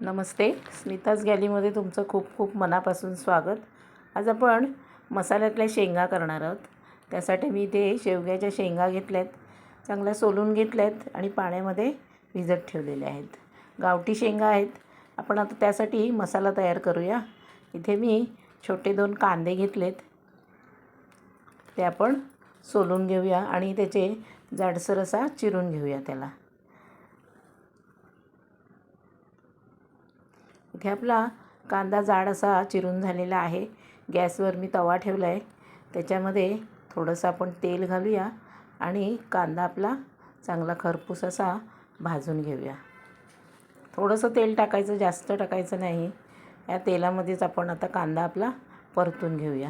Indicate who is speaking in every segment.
Speaker 1: नमस्ते. स्मिताज गॅलीमध्ये तुमचं खूप खूप मनापासून स्वागत. आज आपण मसाल्यातल्या शेंगा करणार आहोत. त्यासाठी मी इथे शेवग्याच्या शेंगा घेतल्या आहेत चांगल्या सोलून घेतल्या आहेत आणि पाण्यामध्ये भिजत ठेवलेल्या आहेत. गावठी शेंगा आहेत. आपण आता त्यासाठी मसाला तयार करूया. इथे मी छोटे दोन कांदे घेतलेत. ते आपण सोलून घेऊया आणि त्याचे जाडसर असा चिरून घेऊया त्याला. इथे आपला कांदा जाड असा चिरून झालेला आहे. गॅसवर मी तवा ठेवला आहे त्याच्यामध्ये थोडंसं आपण तेल घालूया आणि कांदा आपला चांगला खरपूस असा भाजून घेऊया. थोडंसं तेल टाकायचं जास्त टाकायचं नाही. या तेलामध्येच आपण आता कांदा आपला परतून घेऊया.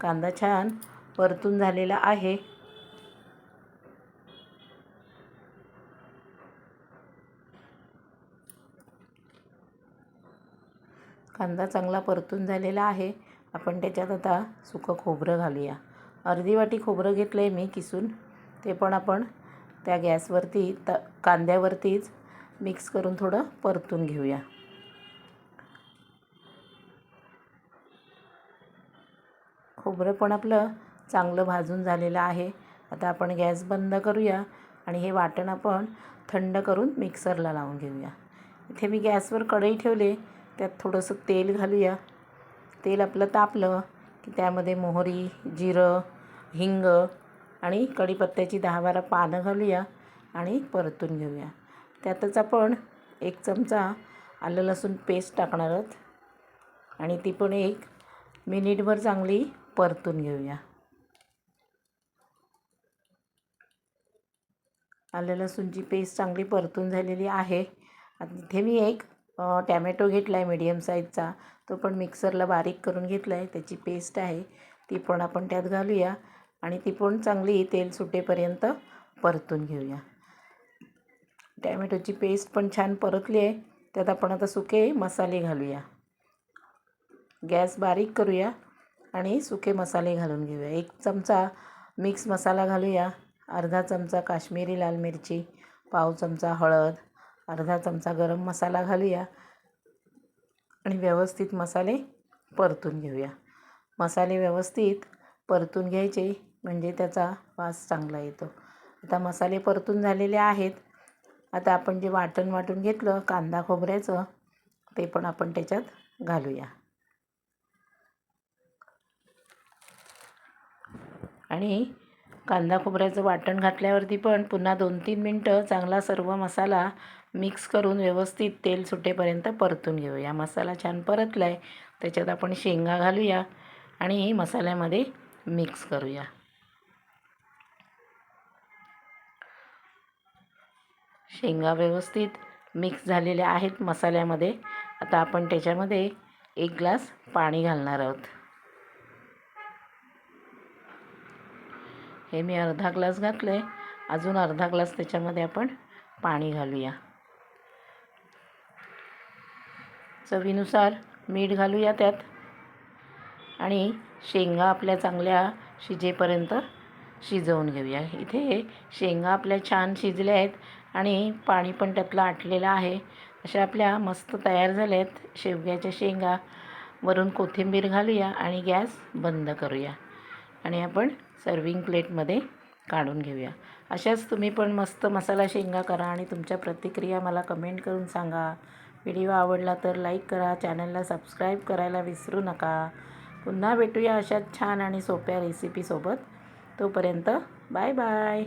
Speaker 1: कांदा छान परतून झालेला आहे. कांदा चांगला परतून झालेला आहे. आपण त्याच्यात आता सुकं खोबरं घालूया. अर्धी वाटी खोबरं घेतलं आहे मी किसून. ते पण आपण त्या गॅसवरती त कांद्यावरतीच मिक्स करून थोडं परतून घेऊया. खोबरं पण आपलं चांगलं भाजून झालेलं आहे. आता आपण गॅस बंद करूया आणि हे वाटण आपण थंड करून मिक्सरला लावून घेऊया. इथे मी गॅसवर कढई ठेवले. त्यात थोडंसं तेल घालूया. तेल आपलं तापलं की त्यामध्ये मोहरी जिरं हिंग आणि कढीपत्त्याची दहा बारा पानं घालूया आणि परतून घेऊया. त्यातच आपण एक चमचा आलं लसूण पेस्ट टाकणार आहोत आणि ती पण एक मिनिटभर चांगली परतून घेऊया. आलं लसूणची पेस्ट चांगली परतून झालेली आहे. आता इथे मी एक टॅमॅटो घेतला आहे मीडियम साईजचा तो पण मिक्सरला बारीक करून घेतला आहे त्याची पेस्ट आहे. ती पण आपण त्यात घालूया. आणि ती पण चांगली तेल सुटेपर्यंत परतून घेऊया. टॅमॅटोची पेस्ट पण छान परतली आहे. त्यात आपण आता सुके मसाले घालूया. गॅस बारीक करूया आणि सुके मसाले घालून घेऊया. एक चमचा मिक्स मसाला घालूया. अर्धा चमचा काश्मीरी लाल मिरची पाव चमचा हळद अर्धा चमचा गरम मसाला घालूया आणि व्यवस्थित मसाले परतून घेऊया. मसाले व्यवस्थित परतून घ्यायचे म्हणजे त्याचा वास चांगला येतो. आता मसाले परतून झालेले आहेत. आता आपण जे वाटण वाटून घेतलं कांदा खोबऱ्याचं ते पण आपण त्याच्यात घालूया. आणि कांदा खोबऱ्याचं वाटण घातल्यावरती पण पुन्हा दोन तीन मिनटं चांगला सर्व मसाला मिक्स करून व्यवस्थित तेल सुटेपर्यंत परतून घेऊया. मसाला छान परतला आहे त्याच्यात आपण शेंगा घालूया आणि मसाल्यामध्ये मिक्स करूया. शेंगा व्यवस्थित मिक्स झालेल्या आहेत मसाल्यामध्ये. आता आपण त्याच्यामध्ये एक ग्लास पाणी घालणार आहोत. हे मी अर्धा ग्लास घातलं आहे अजून अर्धा ग्लास त्याच्यामध्ये आपण पाणी घालूया. चवीनुसार मीठ घालूया त्यात. आणि शेंगा आपल्या चांगल्या शिजेपर्यंत शिजवून घेऊया. इथे शेंगा आपल्या छान शिजल्या आहेत आणि पाणी पण त्यातलं आटलेलं आहे. अशा आपल्या मस्त तयार झाल्या आहेत शेवग्याच्या शेंगा. वरून कोथिंबीर घालूया आणि गॅस बंद करूया. आणि आपण सर्विंग प्लेटमध्ये काढून घेऊया. अशाच तुम्ही पण मस्त मसाला शेंगा करा आणि तुमच्या प्रतिक्रिया मला कमेंट करून सांगा. व्हिडिओ आवडला तर लाईक करा चॅनलला सबस्क्राईब करायला विसरू नका. पुन्हा भेटूया अशाच छान आणि सोप्या रेसिपीसोबत. तोपर्यंत बाय बाय.